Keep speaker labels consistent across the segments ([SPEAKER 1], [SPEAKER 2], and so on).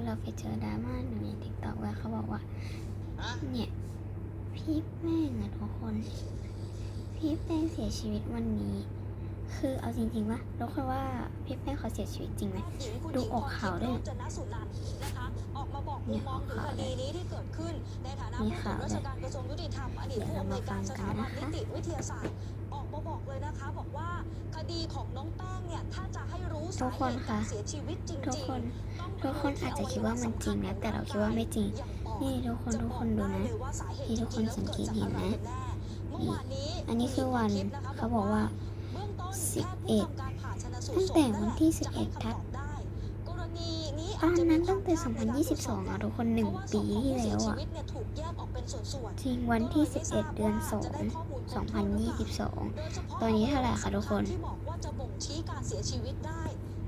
[SPEAKER 1] คือเราไปเจอดราม่าหนึ่งในติ๊กต็อกว่าเขาบอกว่า เนี่ย พี่แป้งอะทุกคน พี่แป้งเสียชีวิตวันนี้ คือเอาจริงๆว่าทุกคนว่าพี่แป้งเขาเสียชีวิตจริงไหมดูออกข่าวด้วย
[SPEAKER 2] จนสุนันท์นะคะออกมาบอกมุมมองถึงคดีนี้ที่เกิดขึ้นในฐานะ
[SPEAKER 1] มี
[SPEAKER 2] ผู้ตรว
[SPEAKER 1] ข่าว
[SPEAKER 2] จราชการกระทรวงยุติธรรมอดีต
[SPEAKER 1] เดี๋ยว
[SPEAKER 2] ผู้
[SPEAKER 1] เรา
[SPEAKER 2] อำน
[SPEAKER 1] มา
[SPEAKER 2] วย
[SPEAKER 1] ฟั
[SPEAKER 2] การ
[SPEAKER 1] ง
[SPEAKER 2] ส
[SPEAKER 1] กัน
[SPEAKER 2] ถาบั
[SPEAKER 1] นะ
[SPEAKER 2] นนิ
[SPEAKER 1] คะ
[SPEAKER 2] ติวิทยาศาสตร์ออกมาบอกเลยนะคะ บอกว่าคดีของน้องแป้งเนี่ยถ้าจะให้รู้
[SPEAKER 1] ทุ
[SPEAKER 2] สากเห
[SPEAKER 1] คน
[SPEAKER 2] ตุ
[SPEAKER 1] ค่ะ
[SPEAKER 2] การเสียชีวิตจริงๆ
[SPEAKER 1] ทุกคน
[SPEAKER 2] ต้อง
[SPEAKER 1] ทุกคนอาจจะคิดว่ามันจริงนะแต่เราคิดว่าไม่จริง นี่ทุกคนทุกคนดูนะนี่ทุกคนสังเกตเห็นนะ
[SPEAKER 2] นี่
[SPEAKER 1] อันนี้คือวันเขาบอกว่า 11
[SPEAKER 2] ตั้งแต่วันที่
[SPEAKER 1] 11
[SPEAKER 2] 11
[SPEAKER 1] ทั
[SPEAKER 2] ทั
[SPEAKER 1] บบต
[SPEAKER 2] ต
[SPEAKER 1] อ
[SPEAKER 2] อนน
[SPEAKER 1] นั้
[SPEAKER 2] นั้นน
[SPEAKER 1] ตั้
[SPEAKER 2] ตั้
[SPEAKER 1] ง
[SPEAKER 2] ง
[SPEAKER 1] แต่
[SPEAKER 2] แต่
[SPEAKER 1] 2022 อะ ทุกคนหนึ่ง
[SPEAKER 2] 1
[SPEAKER 1] ปี
[SPEAKER 2] ปี
[SPEAKER 1] ที่
[SPEAKER 2] ที่
[SPEAKER 1] แล้
[SPEAKER 2] แล้วว
[SPEAKER 1] อะ
[SPEAKER 2] อะ
[SPEAKER 1] จริงวันที่ 11 เดือน 2 2022 ตอนนี้เท่าไหร่คะทุกคน
[SPEAKER 2] ที่บอกว่าจะบ่งชี้การเสียชีวิตได้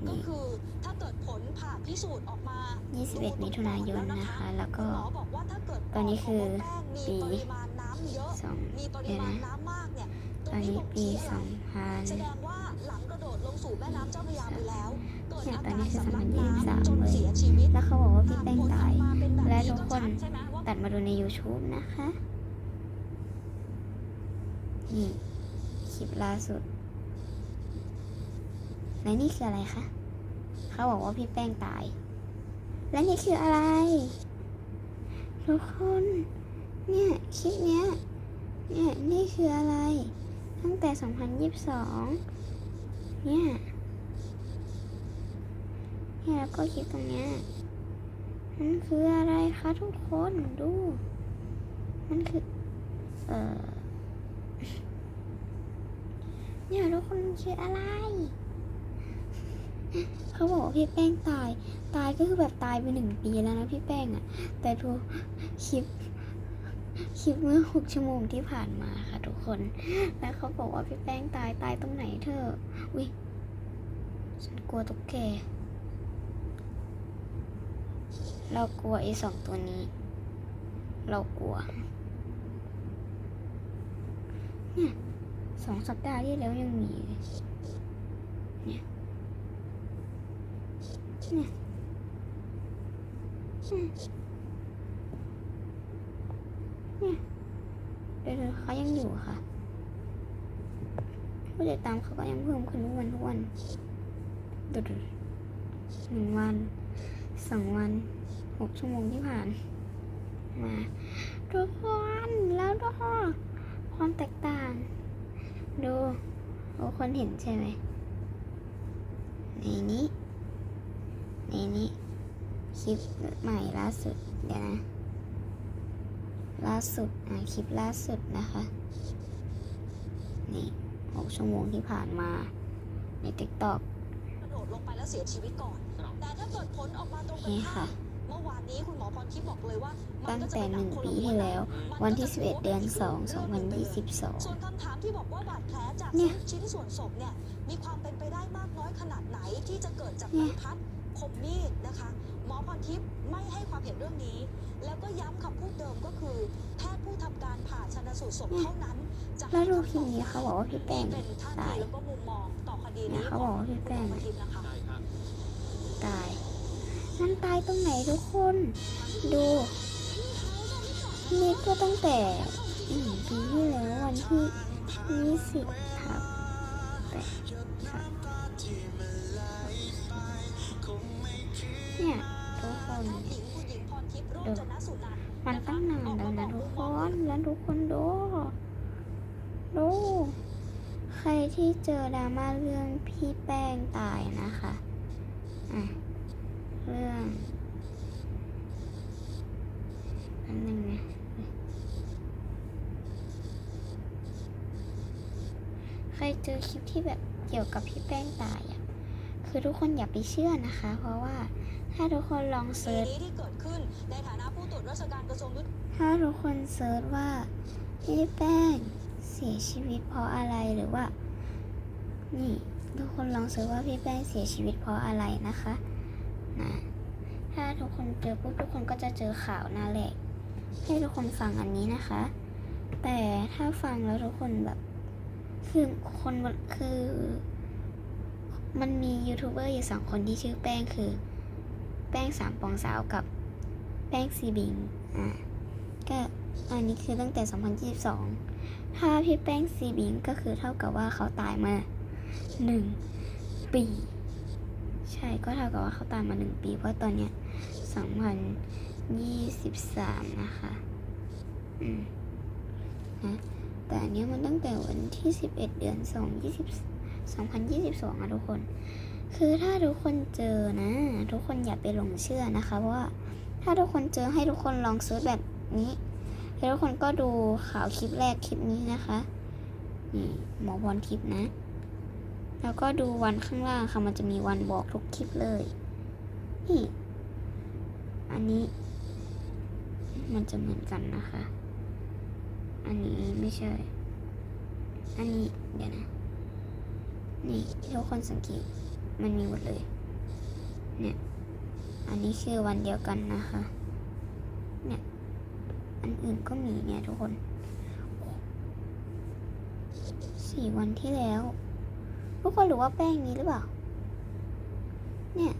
[SPEAKER 2] ก็
[SPEAKER 1] นี่
[SPEAKER 2] คือถ้าเกิดผลผ่าพิสูจน์ออกมา
[SPEAKER 1] 21 มิถุนายนนะคะ แล้วก็
[SPEAKER 2] หมอบอกว่าถ้าเกิด
[SPEAKER 1] ตอนนี้คือ
[SPEAKER 2] ปดของน้งแป้งมี
[SPEAKER 1] ปี
[SPEAKER 2] ปริมาณน้ำเยอะ
[SPEAKER 1] 2
[SPEAKER 2] มีปริ
[SPEAKER 1] เดี๋ยว
[SPEAKER 2] มาณ
[SPEAKER 1] นะ
[SPEAKER 2] น้ำมากเนี่ย
[SPEAKER 1] ตอนนี้ปี
[SPEAKER 2] บ่งชี้อะไรแสดงว่าหลังกระโดดลงสู่แม่น้ำเจ้าพระยาไปแล้วเกิด
[SPEAKER 1] เนี่ย
[SPEAKER 2] อา
[SPEAKER 1] ตอน
[SPEAKER 2] การ
[SPEAKER 1] นี้คือ
[SPEAKER 2] สำลักน้ำจ
[SPEAKER 1] 2023
[SPEAKER 2] น
[SPEAKER 1] เลย
[SPEAKER 2] เสียชีวิต
[SPEAKER 1] แล้วเขาบอกว่าพี่แป้งตาย
[SPEAKER 2] หกผลออกมาเป็นแบบ
[SPEAKER 1] และ
[SPEAKER 2] นี้
[SPEAKER 1] ทุกคน ตัดมาดูใน YouTube นะคะนี่คลิปล่าสุด และนี่คืออะไรคะ เขาบอกว่าพี่แป้งตาย และนี่คืออะไร ทุกคน เนี่ย คลิปเนี้ย เนี่ย นี่คืออะไร ตั้งแต่ 2022 เนี่ย เนี่ยแล้วก็คลิปตรงเนี้ย มันคืออะไรคะทุกคนดู มันคือ เออเนี่ยทุกคนคืออะไร เขาบอกว่าพี่แป้งตาย ตายก็คือแบบตายไปหนึ่งปีแล้วนะพี่แป้งอะแต่ดูคลิปคลิปเมื่อหกชั่วโมงที่ผ่านมาค่ะทุกคน แล้วเขาบอกว่าพี่แป้งตายตายตรงไหนเธออุ้ยฉันกลัวตุ๊กแก เรากลัวไอ้สองตัวนี้ เรากลัว เนี่ยสองสัปดาห์ที่แล้วยังมีเนี่ยเนี่ยเนี่ยเนี่ยเดี๋ยวเขายังอยู่ค่ะผู้ติดตามเขาก็ยังเพิ่มขึ้นทุกวันทุกวันดูดูหนึ่งวันสองวัน หกชั่วโมงที่ผ่านมาทุกคนแล้วดูความแตกต่าง ดูทุกคนเห็นใช่ไหมในนี้ในนี้คลิปใหม่ล่าสุดเดี๋ยวนะล่าสุดอะคลิปล่าสุดนะคะ นี่หกชั่วโมงที่ผ่านมาในติ๊กต็อก
[SPEAKER 2] กระโดดลงไปแล้วเสียชีวิตก่อน แต่ถ้าเกิดผลออกมาตรงกัน
[SPEAKER 1] นี่
[SPEAKER 2] ข้า
[SPEAKER 1] ค่ะ
[SPEAKER 2] ม เมื่อวานนี้คุณหมอพรทิพย์บอกเลยว่ามั
[SPEAKER 1] ตั้ง
[SPEAKER 2] ก็จะ
[SPEAKER 1] แต่
[SPEAKER 2] เป็น
[SPEAKER 1] หนึ่ง
[SPEAKER 2] คน
[SPEAKER 1] ปี
[SPEAKER 2] ละม้
[SPEAKER 1] ที่
[SPEAKER 2] น
[SPEAKER 1] แล้ว
[SPEAKER 2] มั
[SPEAKER 1] วัน
[SPEAKER 2] ก็
[SPEAKER 1] ที่
[SPEAKER 2] จะ
[SPEAKER 1] 11 เดือน
[SPEAKER 2] ถื
[SPEAKER 1] 2
[SPEAKER 2] ว่าเป็นอีกเรื่องหนึ่งไปเลย
[SPEAKER 1] 2022
[SPEAKER 2] ส่วนคำถามที่บอกว่าบาดแผลจาก
[SPEAKER 1] เนี่ย
[SPEAKER 2] ชิ้นส่วนศพเนี่ยมีความเป็นไปได้มากน้อยขนาดไหนที่จะเกิดจาก
[SPEAKER 1] เนี่
[SPEAKER 2] ใบ
[SPEAKER 1] ย
[SPEAKER 2] พัดคมมีดนะคะหมอพรทิพย์ไม่ให้ความเห็นเรื่องนี้ แล้วก็ย้ำคำพูดเดิมก็คือ แพทย์ผู้ทำการผ่าชันสูตรศพเท่านั้นจะ
[SPEAKER 1] แล้
[SPEAKER 2] ให้
[SPEAKER 1] วดู
[SPEAKER 2] คำ
[SPEAKER 1] คลิ
[SPEAKER 2] ต
[SPEAKER 1] ป
[SPEAKER 2] อบ
[SPEAKER 1] นี้เขาบอกว่าพี่แป้ง
[SPEAKER 2] เป็นท่า
[SPEAKER 1] ตา
[SPEAKER 2] ที
[SPEAKER 1] ย
[SPEAKER 2] แล้วก็มุมมองต่อคดี
[SPEAKER 1] เนี่
[SPEAKER 2] นี้
[SPEAKER 1] ยเขาบอกว่าพี่แป้ง
[SPEAKER 2] ของคุณหมอพรทิพย์นะคะ
[SPEAKER 1] ตาย มันตายตรงไหนทุกคน ดูนี่ก็ตั้งแต่หนึ่งปีที่แล้ววันที่ยี่สิบทับแปดครับเนี่ยทุกคนเนี่ยดูมันตั้งนานแล้วนะทุกคนแล้วทุกคนดูดูใครที่เจอดราม่าเรื่องพี่แป้งตายนะคะอะ เรื่องอันหนึ่งนะใครเจอคลิปที่แบบเกี่ยวกับพี่แป้งตายอะคือทุกคนอย่าไปเชื่อนะคะ เพราะว่าถ้าทุกคนลองเซิร์ช
[SPEAKER 2] ที่เกิดขึ้นในฐานะผู้ตรวจราชการกระทรวงยุติ
[SPEAKER 1] ถ้าทุกคนเซิร์ชว่าพี่แป้งเสียชีวิตเพราะอะไรหรือว่า นี่ทุกคนลองเซิร์ชว่าพี่แป้งเสียชีวิตเพราะอะไรนะคะ ถ้าทุกคนเจอปุ๊บทุกคนก็จะเจอข่าวน้าแรกให้ทุกคนฟังอันนี้นะคะ แต่ถ้าฟังแล้วทุกคนแบบ คือคนคือ มันมียูทูบเบอร์อยู่สองคนที่ชื่อแป้งคือ แป้งสามปองสาวกับแป้งซีบิงอ่าก็อันนี้คือตั้งแต่ 2022 ถ้าพี่แป้งซีบิงก็คือเท่ากับว่าเขาตายมาหนึ่งปี ช่ก็เท่ากับว่าเขาตายมาหนึ่งปี เพราะตอนเนี้ย2023นะคะ อืมนะแต่อันเนี้ยมันตั้งแต่วันที่11เอ็ดเดือน2 20 2022องพันยี่สิบสองอะทุกคน คือถ้าทุกคนเจอนะ ทุกคนอย่าไปหลงเชื่อนะคะ เพราะว่าถ้าทุกคนเจอให้ทุกคนลองซิร์ชแบบนี้แล้วทุกคนก็ดูข่าวคลิปแรกคลิปนี้นะคะนี่หมอพรทิพย์นะ แล้วก็ดูวันข้างล่างค่ะ มันจะมีวันบอกทุกคลิปเลย นี่ อันนี้ มันจะเหมือนกันนะคะ อันนี้ไม่ใช่ อันนี้เดี๋ยวนะ นี่ทุกคนสังเกต มันมีหมดเลย เนี่ย อันนี้คือวันเดียวกันนะคะ เนี่ย อันอื่นก็มีเนี่ยทุกคน สี่วันที่แล้ว ทุกคนรู้ว่าแป้งนี้หรือเปล่า เนี่ย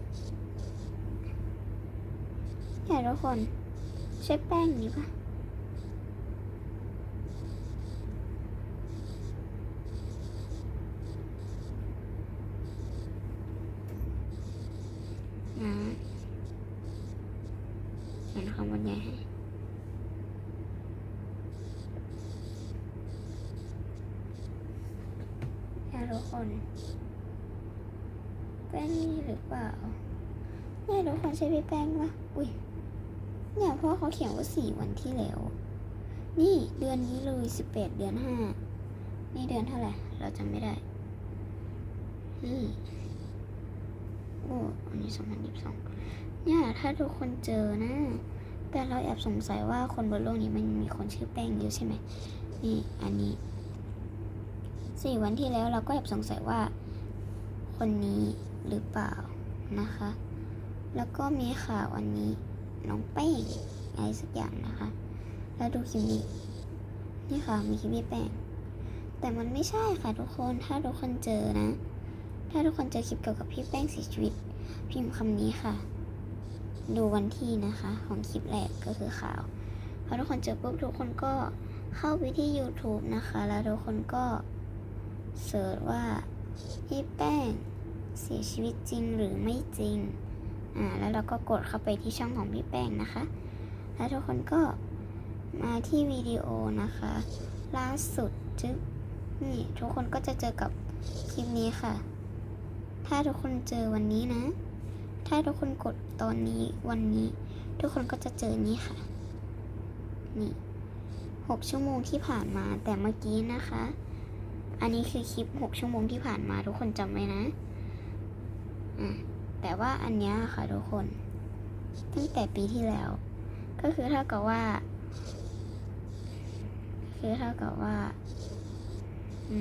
[SPEAKER 1] เนี่ยทุกคนใช้แป้งนี้ปะนะเขียนคำบรรยายให้เนี่ย ทุกคนแป้งนี่หรือเปล่าเนี่ยทุกคนใช่พี่แป้งปะอุ้ยเนี่ยพราะเขาเขียนว่าสี่วันที่แล้ว นี่เดือนนี้เลยสิบแปดเดือนห้านี่เดือนเท่าไหร่เราจำไม่ได้นี่โอ้อันนี้สองพันยี่สิบสองเนี่ยถ้าทุกคนเจอนะ แต่เราแอบสงสัยว่าคนบนโลกนี้มันมีคนชื่อแป้งเยอะใช่ไหมนี่อันนี้ สี่วันที่แล้วเราก็แอบสงสัยว่า คนนี้หรือเปล่านะคะ แล้วก็มีข่าวอันนี้น้องแป้งอะไรสักอย่างนะคะ แล้วดูคลิปนี้นี่ค่ะมีคลิปพี่แป้งแต่มันไม่ใช่ค่ะทุกคนถ้าทุกคนเจอนะ ถ้าทุกคนเจอคลิปเกี่ยวกับพี่แป้งเสียชีวิต พิมพ์คำนี้ค่ะ ดูวันที่นะคะ ของคลิปแรกก็คือข่าวพอทุกคนเจอปุ๊บทุกคนก็เข้าไปที่ YouTube นะคะ แล้วทุกคนก็ เสิร์ชว่าพี่แป้งเสียชีวิตจริงหรือไม่จริง อ่า แล้วเราก็กดเข้าไปที่ช่องของพี่แป้งนะคะ แล้วทุกคนก็มาที่วิดีโอนะคะ ล่าสุดจึ๊บนี่ทุกคนก็จะเจอกับคลิปนี้ค่ะ ถ้าทุกคนเจอวันนี้นะ ถ้าทุกคนกดตอนนี้วันนี้ ทุกคนก็จะเจอนี้ค่ะ นี่หกชั่วโมงที่ผ่านมาแต่เมื่อกี้นะคะ อันนี้คือคลิปหกชั่วโมงที่ผ่านมาทุกคนจำไว้นะอ่าแต่ว่าอันเนี้ยค่ะทุกคนตั้งแต่ปีที่แล้ว ก็คือเท่ากับว่า คือเท่ากับว่า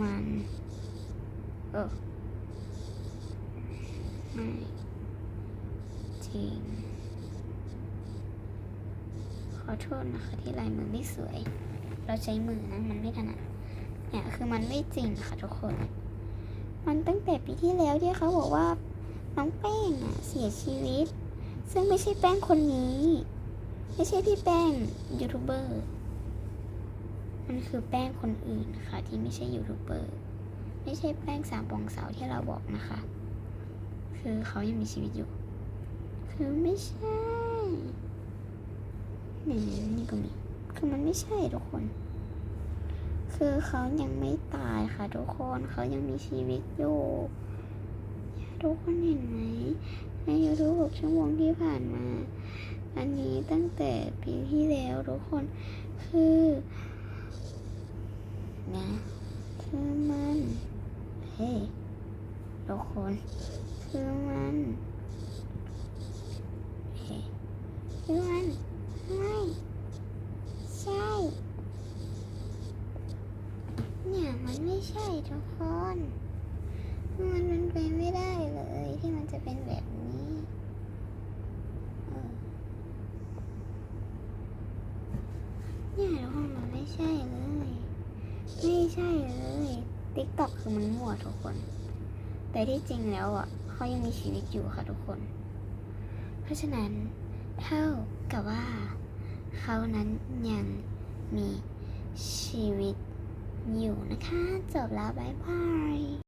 [SPEAKER 1] มันเออไม่จริง ขอโทษนะคะที่ลายมือไม่สวย เราใช้มือนะ มันไม่ถนัด เนี่ยคือมันไม่จริงค่ะทุกคน มันตั้งแต่ปีที่แล้วที่เขาบอกว่าน้องแป้งอะเสียชีวิต ซึ่งไม่ใช่แป้งคนนี้ ไม่ใช่พี่แป้งยูทูบเบอร์มันคือแป้งคนอื่นค่ะที่ไม่ใช่ยูทูบเบอร์ไม่ใช่แป้งสามปองเสาที่เราบอกนะคะ คือเขายังมีชีวิตอยู่ คือไม่ใช่นี่นี่ก็มีคือมันไม่ใช่ทุกคน คือเขายังไม่ตายค่ะทุกคนเขายังมีชีวิตอยู่ ทุกคนเห็นไหมในยูทูบหกชั่วโมงที่ผ่านมา อันนี้ตั้งแต่ปีที่แล้วทุกคนคือนะคือมันเฮ้ยทุกคนคือมันเฮ้ยคือมันไม่ใช่ เนี่ย มันไม่ใช่ทุกคน มันมันเป็นไม่ได้เลยที่มันจะเป็นแบบนี้เนี่ยทุกคนมันไม่ใช่เลย ไม่ใช่เลยติ๊กต็อกคือมันมั่วทุกคน แต่ที่จริงแล้วอะเขายังมีชีวิตอยู่ค่ะทุกคน เพราะฉะนั้นเท่ากับว่า เขานั้นยังมีชีวิต อยู่นะคะ จบแล้ว บ๊ายบาย